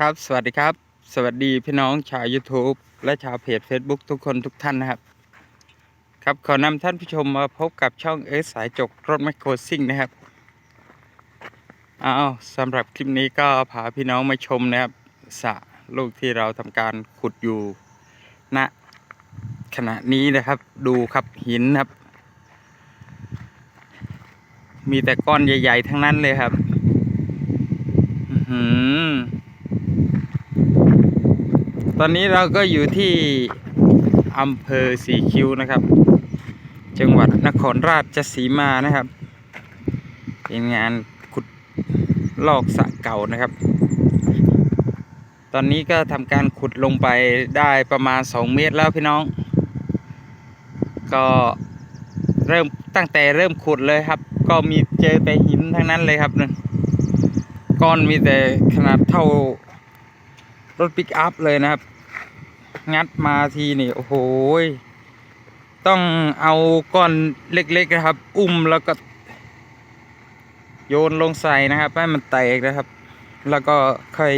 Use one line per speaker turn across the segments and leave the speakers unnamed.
ครับสวัสดีครับ สวัสดีพี่น้องชาว YouTube และชาวเพจ Facebook ทุกคนทุกท่านนะครับ ครับขอนำท่านผู้ชมมาพบกับช่องเอสสายจกรถแมคโครซิ่งนะครับอ้าวสำหรับคลิปนี้ก็พาพี่น้องมาชมนะครับสระลูกที่เราทำการขุดอยู่ณขณะนี้นะครับดูครับหินครับ มีแต่ก้อนใหญ่ ๆ ทั้งนั้นเลยครับ อื้อหื อตอนนี้เราก็อยู่ที่อำเภอสีคิ้วนะครับ จังหวัดนครราชสีมานะครับ เป็นงานขุดลอกสระเก่านะครับ ตอนนี้ก็ทำการขุดลงไปได้ประมาณ 2 เมตรแล้วพี่น้อง ก็เริ่มตั้งแต่เริ่มขุดเลยครับ ก็มีเจอแต่หินทั้งนั้นเลยครับนั่นก้อนมีแต่ขนาดเท่ารถปิกอัพเลยนะครับ งัดมาทีนี่โอ้โหต้องเอาก้อนเล็กๆนะครับ อุ้มแล้วก็ โยนลงใส่นะครับให้มันแตกนะครับ แล้วก็ค่อย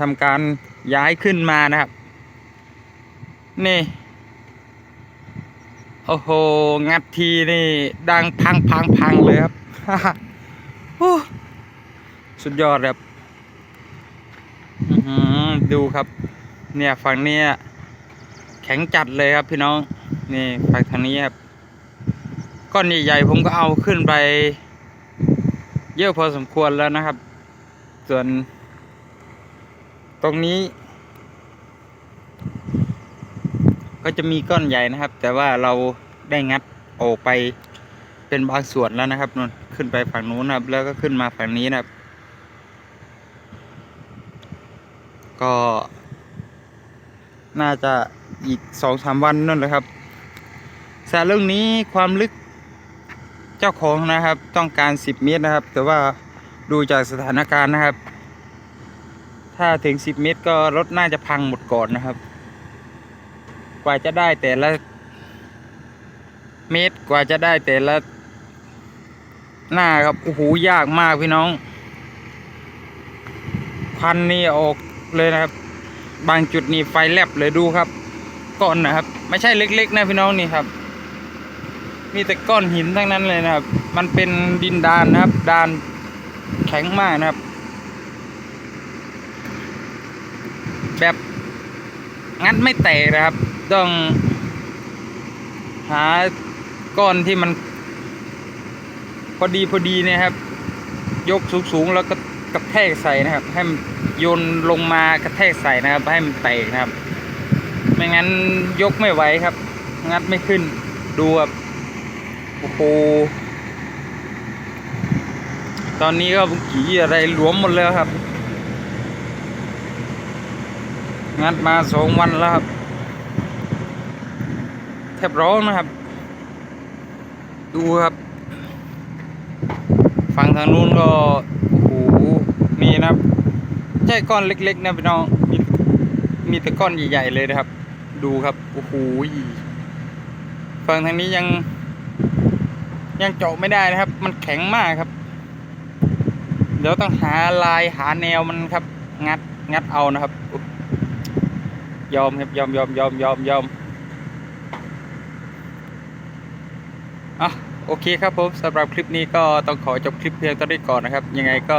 ทำการย้ายขึ้นมานะครับ นี่ โอ้โห งัดทีนี่ ดังพังพังพังเลยครับสุดยอดครับดูครับ เนี่ยฝั่งนี้แข็งจัดเลยครับพี่น้องนี่ฝั่งทางนี้ครับก้อนใหญ่ๆผมก็เอาขึ้นไป เยอะพอสมควรแล้วนะครับ ส่วน ตรงนี้ ก็จะมีก้อนใหญ่นะครับ แต่ว่าเราได้งัดออกไปเป็นบางส่วนแล้วนะครับนนขึ้นไปฝั่งนู้นนะครับ แล้วก็ขึ้นมาฝั่งนี้นะครับ ก็ น่าจะอีกสองสามวันนั่นแหละครับสระเรื่องนี้ความลึกเจ้าของนะครับ ต้องการสิบเมตรนะครับ แต่ว่าดูจากสถานการณ์นะครับ ถ้าถึงสิบเมตรก็รถน่าจะพังหมดก่อนนะครับ กว่าจะได้แต่ละเมตรกว่าจะได้แต่ละหน้าครับโอ้โหยากมากพี่น้อง พันนี่ออกเลยนะครับ บางจุดนี่ไฟแลบเลยดูครับ ก้อนนะครับ ไม่ใช่เล็ก ๆ นะพี่น้องนี่ครับ มีแต่ก้อนหินทั้งนั้นเลยนะครับ มันเป็นดินดานนะครับ ดานแข็งมากนะครับ แบบงัดไม่แตกนะครับ ต้อง หาก้อนที่มัน พอดีพอดีเนะครับ ยกสูงๆแล้วก็ กระแทกใส่นะครับ ให้มันโยนลงมากระแทกใส่นะครับ ให้มันแตกนะครับ ไม่งั้นยกไม่ไหวครับ งัดไม่ขึ้นดูแบบโอ้โหตอนนี้ก็กี่อะไรหลวมหมดแล้วครับ งัดมาสองวันแล้วครับ แทบร้องนะครับ ดูครับ ฝั่งทางนู้นก็ นะครับใช่ก้อนเล็ก ๆ นะพี่น้องมีมีแต่ก้อนใหญ่ๆเลยนะครับ ดูครับโอ้โหฝั่งทางนี้ยังยังเจาะไม่ได้นะครับ มันแข็งมากครับ เดี๋ยวต้องหาลายหาแนวมันครับ งัดงัดเอานะครับ ยอมครับยอมยอมยอมยอมยอมอะโอเคครับผมสำหรับคลิปนี้ก็ต้องขอจบคลิปเพียงเท่านี้ก่อนนะครับ ยังไงก็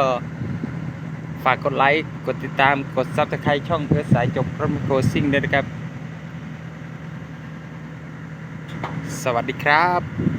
ฝากกดไลค์ กดติดตาม กด s u b สไครต์ช่องเพื่อสายจบรถมโครซิ่งด้วยนะครับ สวัสดีครับ